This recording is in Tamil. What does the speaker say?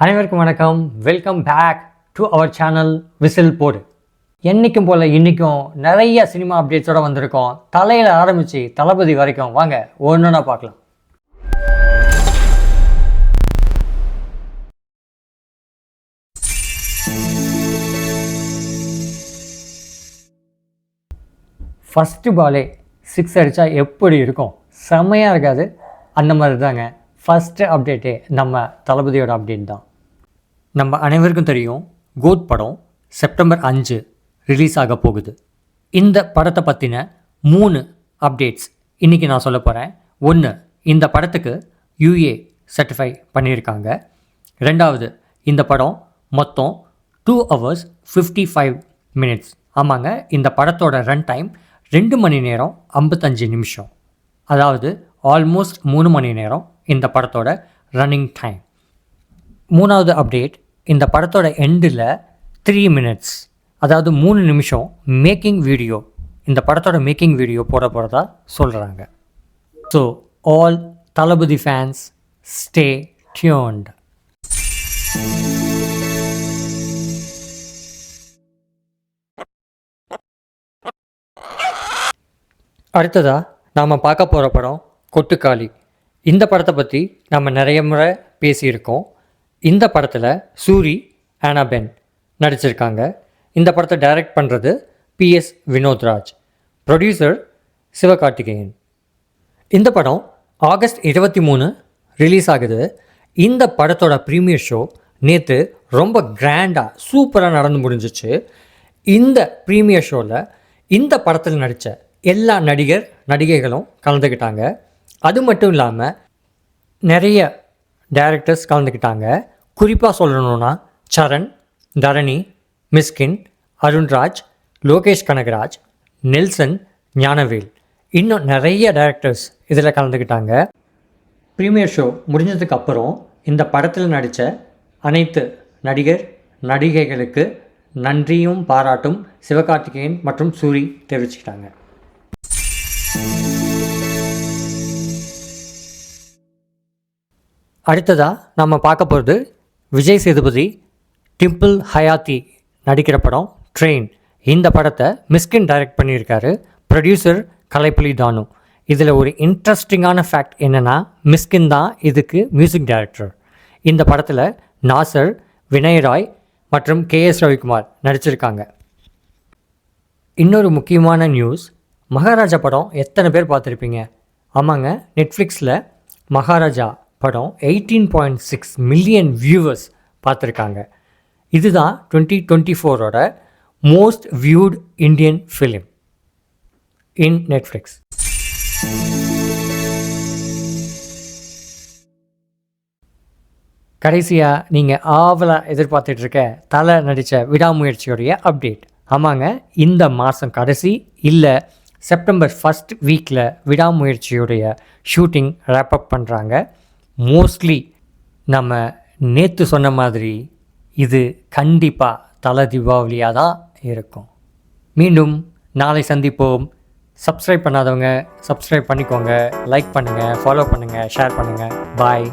அனைவருக்கும் வணக்கம். Welcome back to our channel whistle போடு என்றைக்கும் போல் இன்றைக்கும் நிறைய சினிமா அப்டேட்ஸோடு வந்திருக்கோம். தலையில் ஆரம்பித்து தளபதி வரைக்கும். வாங்க ஒன்றுனா பார்க்கலாம். ஃபஸ்ட்டு பாலே சிக்ஸ் அடித்தா எப்படி இருக்கும்? செம்மையாக இருக்காது. அந்த மாதிரி தாங்க ஃபஸ்ட்டு அப்டேட்டே நம்ம தளபதியோட அப்டேட் தான். நம்ம அனைவருக்கும் தெரியும் கோட் படம் செப்டம்பர் அஞ்சு ரிலீஸ் ஆக போகுது. இந்த படத்தை பற்றின மூணு அப்டேட்ஸ் இன்றைக்கி நான் சொல்ல போகிறேன் ஒன்று இந்த படத்துக்கு யூஏ சர்டிஃபை பண்ணியிருக்காங்க. ரெண்டாவது இந்த படம் மொத்தம் two hours fifty five minutes ஆமாங்க இந்த படத்தோட ரன் டைம் ரெண்டு மணி நேரம் ஐம்பத்தஞ்சு நிமிஷம். அதாவது ஆல்மோஸ்ட் மூணு மணி நேரம் இந்த படத்தோட ரன்னிங் டைம் மூணாவது அப்டேட் இந்த படத்தோட எண்டில் த்ரீ மினிட்ஸ் அதாவது மூணு நிமிஷம் மேக்கிங் வீடியோ இந்த படத்தோட மேக்கிங் வீடியோ போட போகிறதா சொல்கிறாங்க so all Thalapathy fans stay tuned அடுத்ததாக நாம் பார்க்க போகிற படம் கொட்டுக்காளி. இந்த படத்தை பற்றி நம்ம நிறைய முறை பேசியிருக்கோம். இந்த படத்தில் சூரி ஆனாபென் நடிச்சிருக்காங்க. இந்த படத்தை டைரக்ட் பண்ணுறது பிஎஸ் வினோத்ராஜ் ப்ரொடியூசர் சிவகார்த்திகேயன். இந்த படம் ஆகஸ்ட் இருபத்தி மூணு ரிலீஸ் ஆகுது. இந்த படத்தோட ப்ரீமியர் ஷோ நேற்று ரொம்ப கிராண்டாக சூப்பராக நடந்து முடிஞ்சிச்சு. இந்த ப்ரீமியர் ஷோவில் இந்த படத்தில் நடித்த எல்லா நடிகர் நடிகைகளும் கலந்துக்கிட்டாங்க அது மட்டும் இல்லாமல் நிறைய டேரக்டர்ஸ் கலந்துக்கிட்டாங்க. குறிப்பாக சொல்லணும்னா சரண் தரணி மிஸ்கின் அருண்ராஜ் லோகேஷ் கனகராஜ் நெல்சன் ஞானவேல். இன்னும் நிறைய டேரக்டர்ஸ் இதில் கலந்துக்கிட்டாங்க. ப்ரீமியர் ஷோ முடிஞ்சதுக்கு அப்புறம் இந்த படத்தில் நடித்த அனைத்து நடிகர் நடிகைகளுக்கு நன்றியும் பாராட்டும் சிவகார்த்திகேயன் மற்றும் சூரி தெரிவிச்சுக்கிட்டாங்க. அடுத்ததாக நம்ம பார்க்க போகிறது விஜய் சேதுபதி டிம்பிள் ஹயாத்தி நடிக்கிற படம் ட்ரெயின் இந்த படத்தை மிஸ்கின் டைரக்ட் பண்ணியிருக்காரு. ப்ரொடியூசர் கலைப்புலி தானு. இதில் ஒரு இன்ட்ரெஸ்டிங்கான ஃபேக்ட் என்னென்னா மிஸ்கின் தான் இதுக்கு மியூசிக் டைரக்டர் இந்த படத்தில் நாசர் வினயராய் மற்றும் கே எஸ் ரவிக்குமார் நடிச்சிருக்காங்க. இன்னொரு முக்கியமான நியூஸ் மகாராஜா படம் எத்தனை பேர் பார்த்துருப்பீங்க? ஆமாங்க நெட்ஃப்ளிக்ஸில் மகாராஜா படம் eighteen point six million viewers பார்த்துருக்காங்க. இதுதான் டுவெண்ட்டி டுவெண்ட்டி ஃபோரோட most viewed Indian film in Netflix கடைசியாக நீங்கள் ஆவலாக எதிர்பார்த்துட்ருக்க தலை நடித்த விடாமுயற்சியோடைய அப்டேட் ஆமாங்க இந்த மாதம் கடைசி இல்லை செப்டம்பர் ஃபஸ்ட் வீக்கில் விடாமுயற்சியுடைய ஷூட்டிங் ரேப்பப் பண்ணுறாங்க மோஸ்ட்லி நம்ம நேற்று சொன்ன மாதிரி இது கண்டிப்பாக தலை தீபாவளியாக தான் இருக்கும். மீண்டும் நாளை சந்திப்போம். சப்ஸ்கிரைப் பண்ணாதவங்க சப்ஸ்கிரைப் பண்ணிக்கோங்க லைக் பண்ணுங்கள் ஃபாலோ பண்ணுங்கள் ஷேர் பண்ணுங்கள் பாய்